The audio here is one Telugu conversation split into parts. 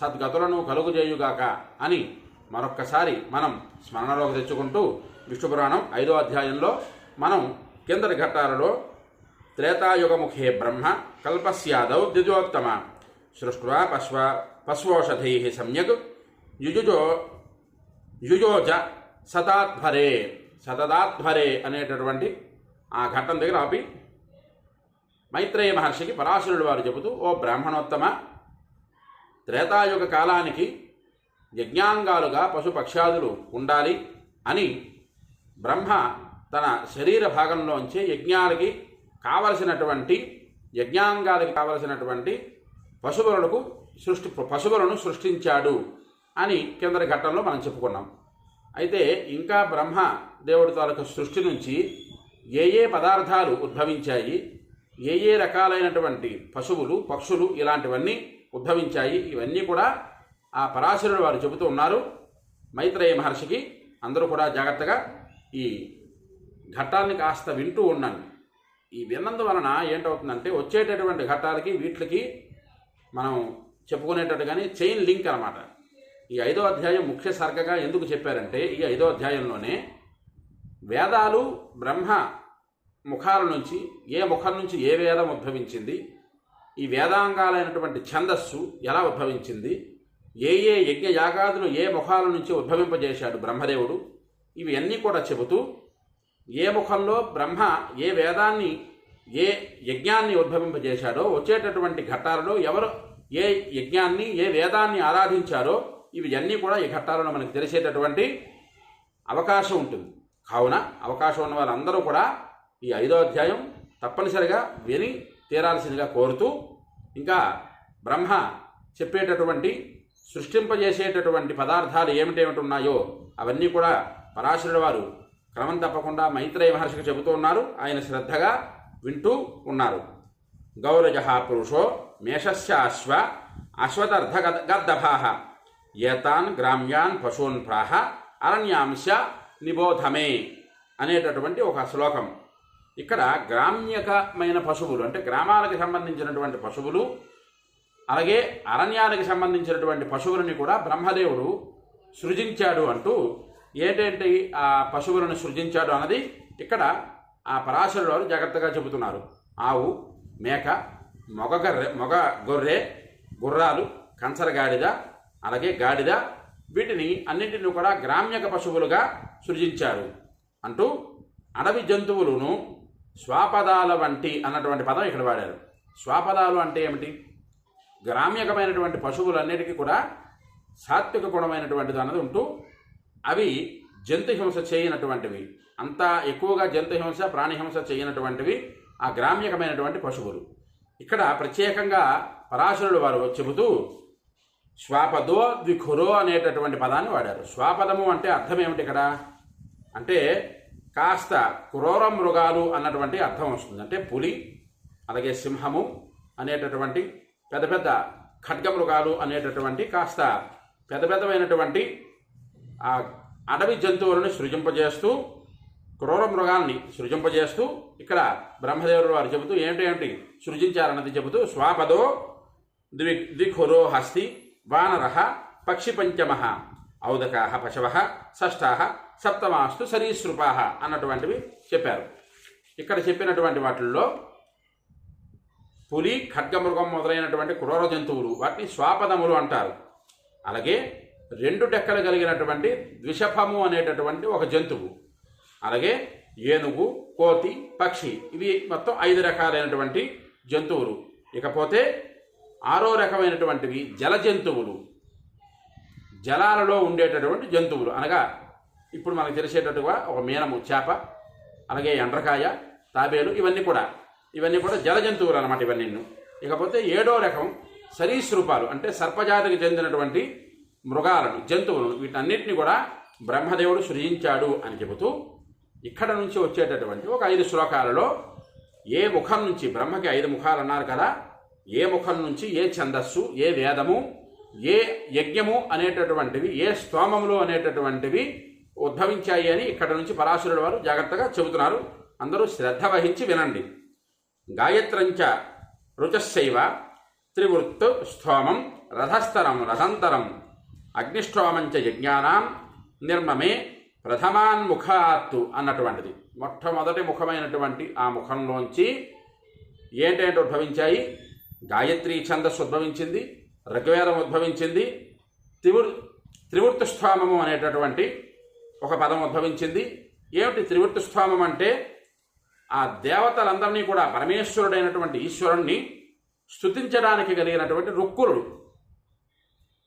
సద్గతులను కలుగుజేయుగాక అని మరొక్కసారి మనం స్మరణలోకి తెచ్చుకుంటూ విష్ణు పురాణం ఐదో అధ్యాయంలో మనం కిందటి ఘట్టాలలో త్రేతాయుగముఖే బ్రహ్మ కల్పస్యాదౌ ద్విజోత్తమ సృష్ట్వా పశ్వ పశ్వోషధై సమ్యక్ యుజుజో యుజోజ సతాధ్వరే సతదాధ్వరే అనేటటువంటి ఆ ఘట్టం దగ్గర ఆపి మైత్రేయ మహర్షికి పరాశరుడు వారు చెబుతూ ఓ బ్రాహ్మణోత్తమ త్రేతాయుగ కాలానికి యజ్ఞాంగాలుగా పశుపక్ష్యాదులు ఉండాలి అని బ్రహ్మ తన శరీర భాగంలోంచి యజ్ఞాలకి కావలసినటువంటి యజ్ఞాంగాలకి కావలసినటువంటి పశువులకు సృష్టి పశువులను సృష్టించాడు అని కిందటి ఘట్టంలో మనం చెప్పుకున్నాం. అయితే ఇంకా బ్రహ్మ దేవుడి తాలూకు సృష్టి నుంచి ఏ ఏ పదార్థాలు ఉద్భవించాయి ఏ ఏ రకాలైనటువంటి పశువులు పక్షులు ఇలాంటివన్నీ ఉద్భవించాయి. ఇవన్నీ కూడా ఆ పరాశరుడు వారు చెబుతూ ఉన్నారు. మైత్రేయ మహర్షికి అందరూ కూడా జాగ్రత్తగా ఈ ఘట్టాన్ని కాస్త వింటూ ఉండండి. ఈ విన్నందువలన ఏంటవుతుందంటే వచ్చేటటువంటి ఘట్టాలకి వీటికి మనం చెప్పుకునేటట్టుగానే చైన్ లింక్ అనమాట. ఈ ఐదో అధ్యాయం ముఖ్య సర్గగా ఎందుకు చెప్పారంటే ఈ ఐదో అధ్యాయంలోనే వేదాలు బ్రహ్మ ముఖాల నుంచి ఏ ముఖం నుంచి ఏ వేదం ఉద్భవించింది ఈ వేదాంగాలైనటువంటి ఛందస్సు ఎలా ఉద్భవించింది? ఏ ఏ యజ్ఞ యాగాదులు ఏ ముఖాల నుంచి ఉద్భవింపజేశాడు బ్రహ్మదేవుడు? ఇవి అన్నీ కూడా చెబుతూ ఏ ముఖంలో బ్రహ్మ ఏ వేదాన్ని ఏ యజ్ఞాన్ని ఉద్భవింపజేశాడో వచ్చేటటువంటి ఘట్టాలలో ఎవరు ఏ యజ్ఞాన్ని ఏ వేదాన్ని ఆరాధించారో ఇవి అన్నీ కూడా ఈ ఘట్టాలలో మనకు తెలిసేటటువంటి అవకాశం ఉంటుంది. కావున అవకాశం ఉన్న వాళ్ళందరూ కూడా ఈ ఐదో అధ్యాయం తప్పనిసరిగా విని తీరాల్సిందిగా కోరుతూ ఇంకా బ్రహ్మ చెప్పేటటువంటి సృష్టింపజేసేటటువంటి పదార్థాలు ఏమిటేమిటి ఉన్నాయో అవన్నీ కూడా పరాశరుడు వారు క్రమం తప్పకుండా మైత్రేయ మహర్షికి చెబుతూ ఉన్నారు. ఆయన శ్రద్ధగా వింటూ ఉన్నారు. గౌరజ పురుషో మేషస్య అశ్వ అశ్వతర్థ గద్దభాహ ఏతాన్ గ్రామ్యాన్ పశూన్ ప్రాహ అరణ్యాంశ నిబోధమే అనేటటువంటి ఒక శ్లోకం. ఇక్కడ గ్రామ్యకమైన పశువులు అంటే గ్రామాలకు సంబంధించినటువంటి పశువులు అలాగే అరణ్యానికి సంబంధించినటువంటి పశువులని కూడా బ్రహ్మదేవుడు సృజించాడు అంటూ ఏంటంటే ఆ పశువులను సృజించాడు అన్నది ఇక్కడ ఆ పరాశరుడు వారు జాగ్రత్తగా చెబుతున్నారు. ఆవు మేక మొగ గర్రె మొగ గొర్రె గుర్రాలు కంచర గాడిద అలాగే గాడిద వీటిని అన్నింటిని కూడా గ్రామ్యక పశువులుగా సృజించారు అంటూ అడవి జంతువులను స్వాపదాల వంటి అన్నటువంటి పదం ఇక్కడ వాడారు. స్వాపదాలు అంటే ఏమిటి? గ్రామ్యకమైనటువంటి పశువులన్నిటికీ కూడా సాత్విక గుణమైనటువంటిది అన్నది ఉంటూ అవి జంతుహింస చేయనటువంటివి. అంతా ఎక్కువగా జంతుహింస ప్రాణిహింస చేయనటువంటివి ఆ గ్రామ్యకమైనటువంటి పశువులు. ఇక్కడ ప్రత్యేకంగా పరాశరుడు వారు చెబుతూ శ్వాపదో ద్విఖురో అనేటటువంటి పదాన్ని వాడారు. స్వాపదము అంటే అర్థం ఏమిటి ఇక్కడ? అంటే కాస్త క్రూర మృగాలు అన్నటువంటి అర్థం వస్తుంది. అంటే పులి అలాగే సింహము అనేటటువంటి పెద్ద పెద్ద ఖడ్గ మృగాలు అనేటటువంటి కాస్త పెద్ద పెద్దమైనటువంటి ఆ అడవి జంతువులను సృజింపజేస్తూ క్రూర మృగాల్ని సృజింపజేస్తూ ఇక్కడ బ్రహ్మదేవుడు వారు చెబుతూ ఏమిటి ఏమిటి సృజించారన్నది చెబుతూ స్వాపదో ద్వి ద్విఖురో హస్తి వానర పక్షిపంచమ ఔదకా పశవ షష్టా సప్తమాస్తు సరీసృపాహ అన్నటువంటివి చెప్పారు. ఇక్కడ చెప్పినటువంటి వాటిల్లో పులి ఖడ్గమృగం మొదలైనటువంటి క్రూర జంతువులు వాటిని స్వాపదములు అంటారు. అలాగే రెండు డెక్కలు కలిగినటువంటి ద్విషఫము అనేటటువంటి ఒక జంతువు. అలాగే ఏనుగు కోతి పక్షి ఇవి మొత్తం ఐదు రకాలైనటువంటి జంతువులు. ఇకపోతే ఆరో రకమైనటువంటివి జల జంతువులు. జలాలలో ఉండేటటువంటి జంతువులు అనగా ఇప్పుడు మనకు తెలిసేటట్టుగా ఒక మీనము చేప అలాగే ఎండ్రకాయ తాబేలు ఇవన్నీ కూడా. ఇవన్నీ కూడా జల జంతువులు అనమాట ఇవన్నీ. ఇకపోతే ఏడో రకం సరీసృపాలు అంటే సర్పజాతికి చెందినటువంటి మృగాలను జంతువులను వీటన్నిటిని కూడా బ్రహ్మదేవుడు సృజించాడు అని చెబుతూ ఇక్కడ నుంచి వచ్చేటటువంటి ఒక ఐదు శ్లోకాలలో ఏ ముఖం నుంచి బ్రహ్మకి ఐదు ముఖాలు అన్నారు కదా ఏ ముఖం నుంచి ఏ ఛందస్సు ఏ వేదము ఏ యజ్ఞము అనేటటువంటివి ఏ స్తోమములు అనేటటువంటివి ఉద్భవించాయి అని ఇక్కడ నుంచి పరాశరుడు వారు జాగ్రత్తగా చెబుతున్నారు. అందరూ శ్రద్ధ వహించి వినండి. గాయత్రంచ రుచశైవ త్రివృత్తు స్థోమం రథస్థరం రథంతరం అగ్నిష్టోమంచ యజ్ఞానాం నిర్మమే ప్రథమాన్ముఖాత్తు అన్నటువంటిది. మొట్టమొదటి ముఖమైనటువంటి ఆ ముఖంలోంచి ఏంటేంటి ఉద్భవించాయి? గాయత్రి ఛందస్సు ఉద్భవించింది ఋగ్వేదం ఉద్భవించింది త్రివృ త్రివృత్తస్థామము అనేటటువంటి ఒక పదం ఉద్భవించింది. ఏమిటి త్రివృత్తస్థామం అంటే? ఆ దేవతలందరినీ కూడా పరమేశ్వరుడైనటువంటి ఈశ్వరుణ్ణి స్తుతించడానికి కలిగినటువంటి రుక్కులు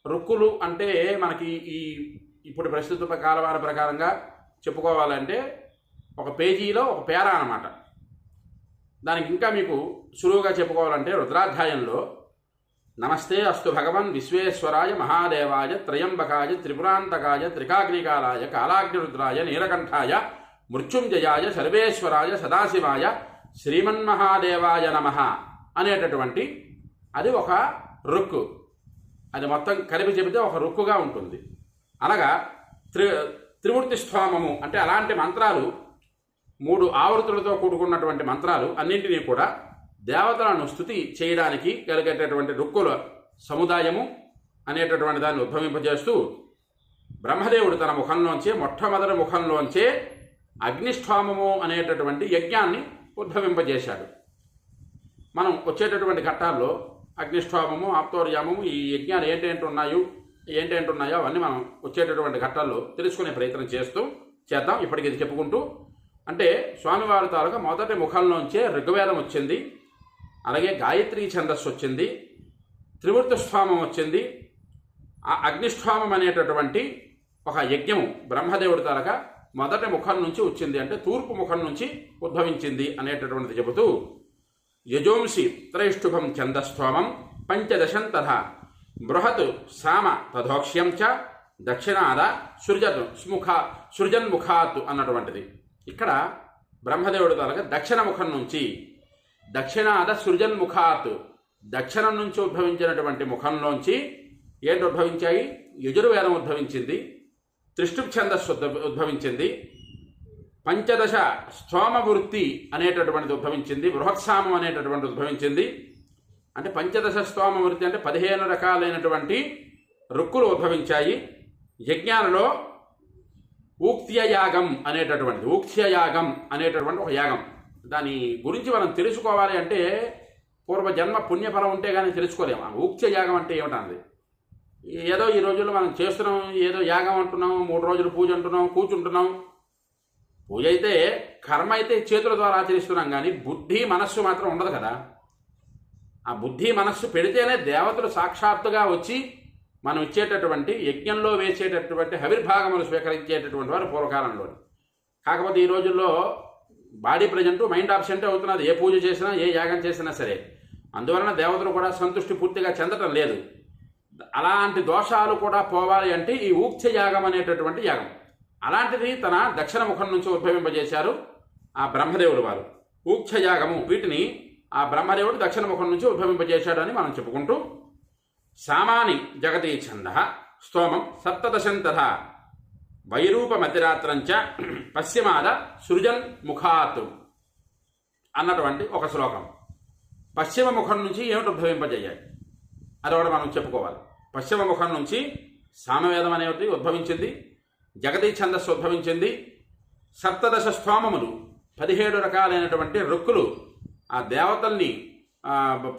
రుక్కులు అంటే మనకి ఈ ఇప్పుడు ప్రస్తుత కాలవార ప్రకారంగా చెప్పుకోవాలంటే ఒక పేజీలో ఒక పేరా అనమాట దానికి ఇంకా మీకు సులువుగా చెప్పుకోవాలంటే రుద్రాధ్యాయంలో నమస్తే అస్తు భగవన్ విశ్వేశ్వరాయ మహాదేవాయ త్రయంబకాయ త్రిపురాంతకాయ త్రికాగ్నికాలాయ కాలాగ్నిరుద్రాయ నీలకంఠాయ మృత్యుంజయాయ సర్వేశ్వరాయ సదాశివాయ శ్రీమన్మహాదేవాయ నమ అనేటటువంటి అది ఒక రుక్కు. అది మొత్తం కలిపి చెబితే ఒక రుక్కుగా ఉంటుంది. అనగా త్రి త్రిమూర్తి స్థోమము అంటే అలాంటి మంత్రాలు మూడు ఆవృతులతో కూడుకున్నటువంటి మంత్రాలు అన్నింటినీ కూడా దేవతలను స్థుతి చేయడానికి కలిగేటటువంటి రుక్కుల సముదాయము అనేటటువంటి దాన్ని ఉద్భవింపజేస్తూ బ్రహ్మదేవుడు తన ముఖంలోంచే మొట్టమొదటి ముఖంలోంచే అగ్నిష్ఠోమము అనేటటువంటి యజ్ఞాన్ని ఉద్భవింపజేశాడు. మనం వచ్చేటటువంటి ఘట్టాల్లో అగ్నిష్ఠోమము ఆప్తోర్యామము ఈ యజ్ఞాలు ఏంటేంటి ఉన్నాయో ఏంటేంటి ఉన్నాయో అవన్నీ మనం వచ్చేటటువంటి ఘట్టాల్లో తెలుసుకునే ప్రయత్నం చేస్తూ చేద్దాం. ఇప్పటికి ఇది చెప్పుకుంటూ అంటే స్వామివారి తాలూకా మొదటి ముఖంలోంచే ఋగ్వేదం వచ్చింది. అలాగే గాయత్రి ఛందస్సు వచ్చింది త్రివృత్త స్థామం వచ్చింది. ఆ అగ్నిష్ఠామం అనేటటువంటి ఒక యజ్ఞము బ్రహ్మదేవుడి తాలక మొదటి ముఖం నుంచి వచ్చింది అంటే తూర్పు ముఖం నుంచి ఉద్భవించింది అనేటటువంటిది చెబుతూ యజోంసి త్రైష్ఠుభం ఛందస్థోమం పంచదశం తథా బృహత్ సామ తథోక్ష్యం చ దక్షిణాద సృజన్ స్ముఖ సృజన్ముఖాత్ అన్నటువంటిది. ఇక్కడ బ్రహ్మదేవుడి తాలక దక్షిణ ముఖం నుంచి దక్షిణాద సృజన్ముఖాత్. దక్షిణం నుంచి ఉద్భవించినటువంటి ముఖంలోంచి ఏంటి ఉద్భవించాయి యజుర్వేదం ఉద్భవించింది. త్రిష్టుప్ ఛందస్సు ఉద్భవించింది. పంచదశ స్తోమవృత్తి అనేటటువంటిది ఉద్భవించింది. బృహత్సామం అనేటటువంటిది ఉద్భవించింది. అంటే పంచదశ స్తోమవృత్తి అంటే పదిహేను రకాలైనటువంటి రుక్కులు ఉద్భవించాయి. యజ్ఞాలలో ఊక్త్య యాగం అనేటటువంటిది. ఊక్త్య యాగం అనేటటువంటి ఒక యాగం. దాని గురించి మనం తెలుసుకోవాలి అంటే పూర్వజన్మ పుణ్యఫలం ఉంటే కానీ తెలుసుకోలేము. ఆ ఊక్త్య యాగం అంటే ఏమిటన్నది ఏదో ఈ రోజుల్లో మనం చేస్తున్నాం ఏదో యాగం అంటున్నాం మూడు రోజులు పూజ అంటున్నాం కూర్చుంటున్నాం. పూజ అయితే కర్మ అయితే చేతుల ద్వారా ఆచరిస్తున్నాం కానీ బుద్ధి మనస్సు మాత్రం ఉండదు కదా. ఆ బుద్ధి మనస్సు పెడితేనే దేవతలు సాక్షాత్తుగా వచ్చి మనం ఇచ్చేటటువంటి యజ్ఞంలో వేసేటటువంటి హవిర్భాగములు స్వీకరించేటటువంటి వారు పూర్వకాలంలో కాకపోతే ఈ రోజుల్లో బాడీ ప్రజెంట్ మైండ్ ఆబ్సెంట్ అవుతున్నది. ఏ పూజ చేసినా ఏ యాగం చేసినా సరే. అందువలన దేవతలు కూడా సంతుష్టి పూర్తిగా చెందటం లేదు. అలాంటి దోషాలు కూడా పోవాలి అంటే ఈ ఊక్ష యాగం అనేటటువంటి యాగం. అలాంటిది తన దక్షిణ ముఖం నుంచి ఉద్భవింపజేశారు ఆ బ్రహ్మదేవుడు వారు. ఊక్ష యాగము వీటిని ఆ బ్రహ్మదేవుడు దక్షిణ ముఖం నుంచి ఉద్భవింపజేశాడు అని మనం చెప్పుకుంటూ సామాని జగతి ఛంద స్తోమం సప్తదశం తథా. వైరూపమతిరాత్రంచ పశ్చిమాద సృజన్ ముఖాత్ అన్నటువంటి ఒక శ్లోకం. పశ్చిమ ముఖం నుంచి ఏమిటి ఉద్భవింపజేయాలి? అది కూడా మనం చెప్పుకోవాలి. పశ్చిమ ముఖం నుంచి సామవేదం అనేది ఉద్భవించింది జగతి ఛందస్సు ఉద్భవించింది సప్తదశ స్తోమములు పదిహేడు రకాలైనటువంటి రుక్కులు ఆ దేవతల్ని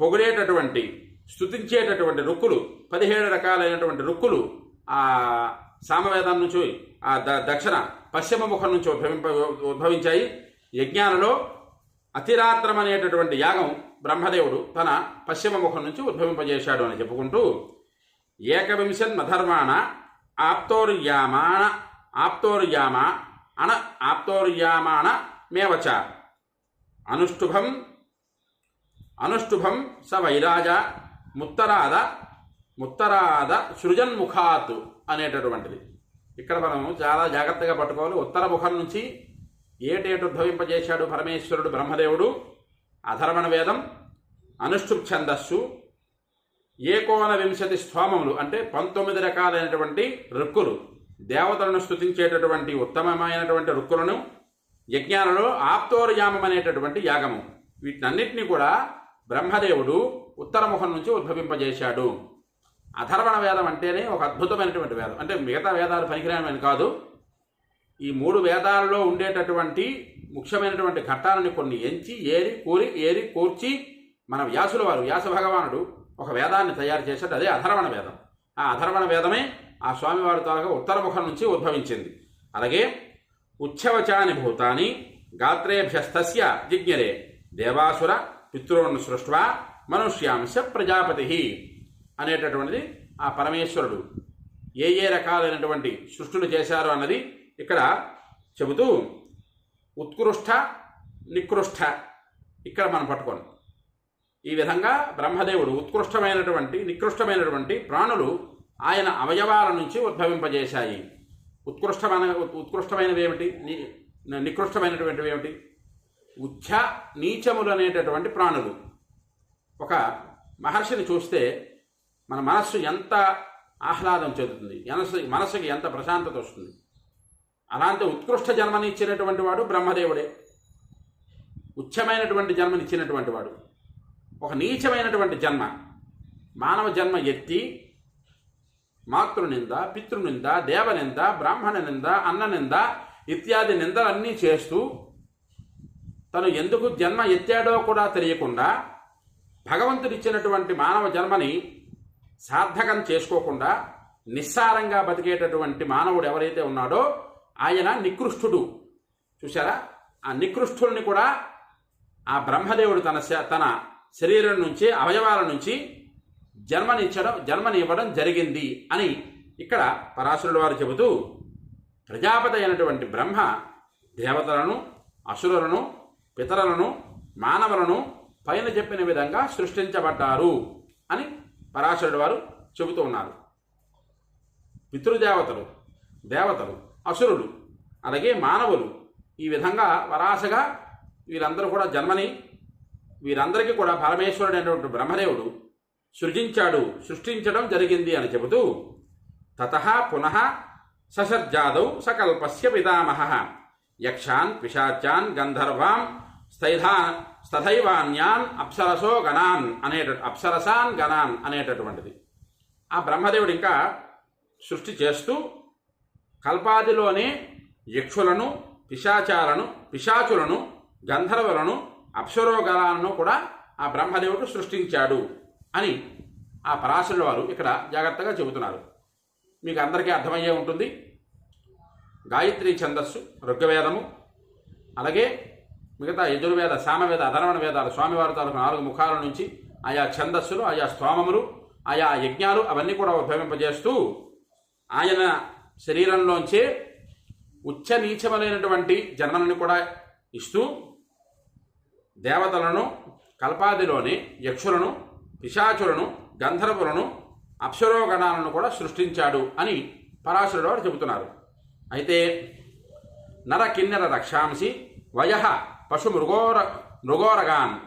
పొగిడేటటువంటి స్తుతించేటటువంటి రుక్కులు పదిహేడు రకాలైనటువంటి రుక్కులు ఆ సామవేదం నుంచి ఆ ద దక్షిణ పశ్చిమ ముఖం నుంచి ఉద్భవింప ఉద్భవించాయి. యజ్ఞాలలో అతిరాత్రం అనేటటువంటి యాగం బ్రహ్మదేవుడు తన పశ్చిమ ముఖం నుంచి ఉద్భవింపజేశాడు అని చెప్పుకుంటూ ఏకవింశన్ మధర్మాణ ఆప్తోర్యామాణ ఆప్తోర్యామ అణ ఆప్తోర్యామాణ మేవచ. అనుష్ఠుభం అనుష్ఠుభం స వైరాజ ముత్తరాద ఉత్తరాద సృజన్ముఖాత్ అనేటటువంటిది. ఇక్కడ మనం చాలా జాగ్రత్తగా పట్టుకోవాలి. ఉత్తర ముఖం నుంచి ఏటేటు ఉద్భవింపజేశాడు పరమేశ్వరుడు బ్రహ్మదేవుడు. అధర్మణ వేదం అనుష్ఠుప్ ఛందస్సు ఏకోన వింశతి స్థోమములు అంటే పంతొమ్మిది రకాలైనటువంటి రుక్కులు. దేవతలను స్తుతించేటటువంటి ఉత్తమమైనటువంటి రుక్కులను యజ్ఞాలలో ఆప్తోర్యామం అనేటటువంటి యాగము. వీటన్నిటిని కూడా బ్రహ్మదేవుడు ఉత్తరముఖం నుంచి ఉద్భవింపజేశాడు. అధర్వణ వేదం అంటేనే ఒక అద్భుతమైనటువంటి వేదం. అంటే మిగతా వేదాలు పనికిరామని కాదు. ఈ మూడు వేదాలలో ఉండేటటువంటి ముఖ్యమైనటువంటి ఘట్టాలను కొన్ని ఎంచి ఏరి కూరి ఏరి కూర్చి మన వ్యాసుల వారు వ్యాస భగవానుడు ఒక వేదాన్ని తయారు చేశాడు. అదే అధర్వణ వేదం. ఆ అధర్వణ వేదమే ఆ స్వామివారి తాలూకా ఉత్తరముఖం నుంచి ఉద్భవించింది. అలాగే ఉచ్చవచాని భూతాని గాత్రేభ్యస్తస్య జిజ్ఞరే దేవాసుర పితృన్ సృష్వా మనుష్యాంశ ప్రజాపతి. అనేటటువంటిది ఆ పరమేశ్వరుడు. ఏ ఏ రకాలైనటువంటి సృష్టులు చేశారు అన్నది ఇక్కడ చెబుతూ ఉత్కృష్ట నికృష్ట ఇక్కడ మనం పట్టుకోండి ఈ విధంగా బ్రహ్మదేవుడు ఉత్కృష్టమైనటువంటి నికృష్టమైనటువంటి ప్రాణులు ఆయన అవయవాల నుంచి ఉద్భవింపజేశాయి. ఉత్కృష్టమైన ఉత్కృష్టమైనవి ఏమిటి? నికృష్టమైనటువంటివి ఏమిటి? ఉచ్ఛ నీచములు అనేటటువంటి ప్రాణులు. ఒక మహర్షిని చూస్తే మన మనస్సు ఎంత ఆహ్లాదం చెందుతుంది? మనసు మనసుకి ఎంత ప్రశాంతత వస్తుంది? అలాంటి ఉత్కృష్ట జన్మనిచ్చినటువంటి వాడు బ్రహ్మదేవుడే. ఉచ్చమైనటువంటి జన్మనిచ్చినటువంటి వాడు. ఒక నీచమైనటువంటి జన్మ. మానవ జన్మ ఎత్తి మాతృనింద పితృనింద దేవనింద బ్రాహ్మణ నింద అన్న నింద ఇత్యాది నిందలన్నీ చేస్తూ తను ఎందుకు జన్మ ఎత్తాడో కూడా తెలియకుండా భగవంతుడిచ్చినటువంటి మానవ జన్మని సార్థకం చేసుకోకుండా నిస్సారంగా బతికేటటువంటి మానవుడు ఎవరైతే ఉన్నాడో ఆయన నికృష్టుడు. చూసారా ఆ నికృష్టుల్ని కూడా ఆ బ్రహ్మదేవుడు తన తన శరీరం నుంచి అవయవాల నుంచి జన్మనిచ్చడం జన్మనివ్వడం జరిగింది అని ఇక్కడ పరాశరుడు వారు చెబుతూ ప్రజాపతి అయినటువంటి బ్రహ్మ దేవతలను అసురులను పితరులను మానవులను పైన చెప్పిన విధంగా సృష్టించబడ్డారు అని పరాశరుడు వారు చెబుతూ ఉన్నారు. పితృదేవతలు దేవతలు అసురులు అలాగే మానవులు ఈ విధంగా వరాసగా వీరందరూ కూడా జన్మని వీరందరికీ కూడా పరమేశ్వరుడు అనేటువంటి బ్రహ్మదేవుడు సృజించాడు సృష్టించడం జరిగింది అని చెబుతూ తత పునః ససర్జాదౌ సకల్పస్య పితామహ. యక్షాన్ పిశాచాన్ గంధర్వాం స్థైధా స్థైవాన్యాన్ అప్సరసో గణాన్ అనేట అప్సరసాన్ గణాన్ అనేటటువంటిది. ఆ బ్రహ్మదేవుడు ఇంకా సృష్టి చేస్తూ కల్పాదిలోనే యక్షులను పిశాచాలను పిశాచులను గంధర్వులను అప్సరోగలాలను కూడా ఆ బ్రహ్మదేవుడు సృష్టించాడు అని ఆ పరాశరుల వారు ఇక్కడ జాగ్రత్తగా చెబుతున్నారు. మీకు అందరికీ అర్థమయ్యే ఉంటుంది. గాయత్రి ఛందస్సు ఋగ్వేదము అలాగే మిగతా యజుర్వేద సామవేద అధర్వణ వేదాలు స్వామివారి తాలూకు నాలుగు ముఖాల నుంచి ఆయా ఛందస్సులు ఆయా స్తోమములు ఆయా యజ్ఞాలు అవన్నీ కూడా ఉద్భవింపజేస్తూ ఆయన శరీరంలోంచే ఉచ్చ నీచములైనటువంటి జన్మలను కూడా ఇస్తూ దేవతలను కల్పాదిలోని యక్షులను పిశాచులను గంధర్వులను అప్సరోగణాలను కూడా సృష్టించాడు అని పరాశరుడు వారు చెబుతున్నారు. అయితే నర కిన్నెర రక్షాంసి వయ పశు మృగోర మృగోరగాన్.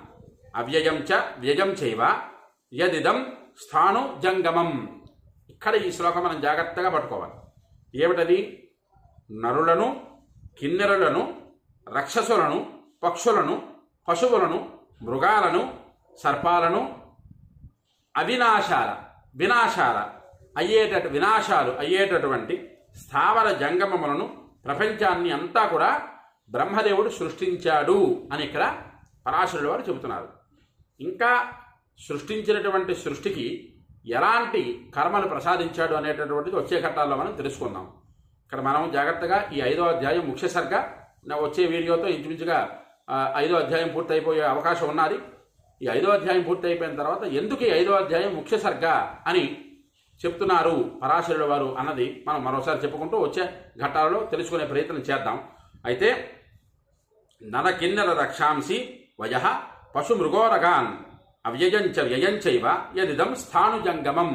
అవ్యయం చ వ్యయం చైవ యదిదం స్థాను జంగమం. ఇక్కడ ఈ శ్లోకం మనం జాగ్రత్తగా పట్టుకోవాలి. ఏమిటది? నరులను కిన్నెరులను రక్షసులను పక్షులను పశువులను మృగాలను సర్పాలను అవినాశాల వినాశాల అయ్యేటటు వినాశాలు అయ్యేటటువంటి స్థావర జంగమములను ప్రపంచాన్ని అంతా కూడా బ్రహ్మదేవుడు సృష్టించాడు అని ఇక్కడ పరాశరుడు వారు చెబుతున్నారు. ఇంకా సృష్టించినటువంటి సృష్టికి ఎలాంటి కర్మలు ప్రసాదించాడు అనేటటువంటిది వచ్చే ఘట్టాల్లో మనం తెలుసుకుందాం. ఇక్కడ మనం జాగ్రత్తగా ఈ ఐదో అధ్యాయం ముఖ్య సర్గ నా వచ్చే వీడియోతో ఇంచుమించుగా ఐదో అధ్యాయం పూర్తయిపోయే అవకాశం ఉన్నది. ఈ ఐదో అధ్యాయం పూర్తి అయిపోయిన తర్వాత ఎందుకు ఈ ఐదో అధ్యాయం ముఖ్య సర్గ అని చెప్తున్నారు పరాశరుడు వారు అన్నది మనం మరోసారి చెప్పుకుంటూ వచ్చే ఘట్టాలలో తెలుసుకునే ప్రయత్నం చేద్దాం. అయితే నర కిన్నెర రక్షాంసి వయ పశు మృగోరగాన్ అవ్యయంచ వ్యయంచైవ యదిదం స్థానుజంగమం.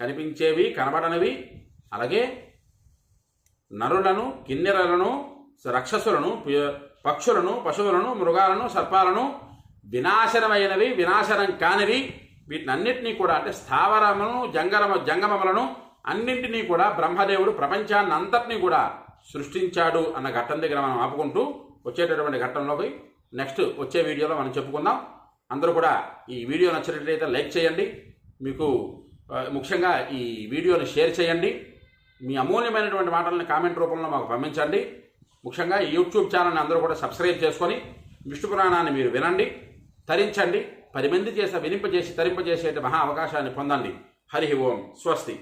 కనిపించేవి కనబడనివి అలాగే నరులను కిన్నెరలను రక్షసులను పక్షులను పశువులను మృగాలను సర్పాలను వినాశనమైనవి వినాశనం కానివి వీటినన్నిటినీ కూడా అంటే స్థావరమును జంగమ జంగమములను అన్నింటినీ కూడా బ్రహ్మదేవుడు ప్రపంచాన్ని అంతటినీ కూడా సృష్టించాడు అన్న ఘట్టం దగ్గర మనం ఆపుకుంటూ వచ్చేటటువంటి ఘట్టంలోకి నెక్స్ట్ వచ్చే వీడియోలో మనం చెప్పుకుందాం. అందరూ కూడా ఈ వీడియో నచ్చినట్లయితే లైక్ చేయండి. మీకు ముఖ్యంగా ఈ వీడియోని షేర్ చేయండి. మీ అమూల్యమైనటువంటి మాటలను కామెంట్ రూపంలో మాకు పంపించండి. ముఖ్యంగా ఈ యూట్యూబ్ ఛానల్ని అందరూ కూడా సబ్స్క్రైబ్ చేసుకొని విష్ణు పురాణాన్ని మీరు వినండి తరించండి. పది మంది చేసే వినింపజేసి తరింపజేసే మహా అవకాశాన్ని పొందండి. హరి ఓం స్వస్తి.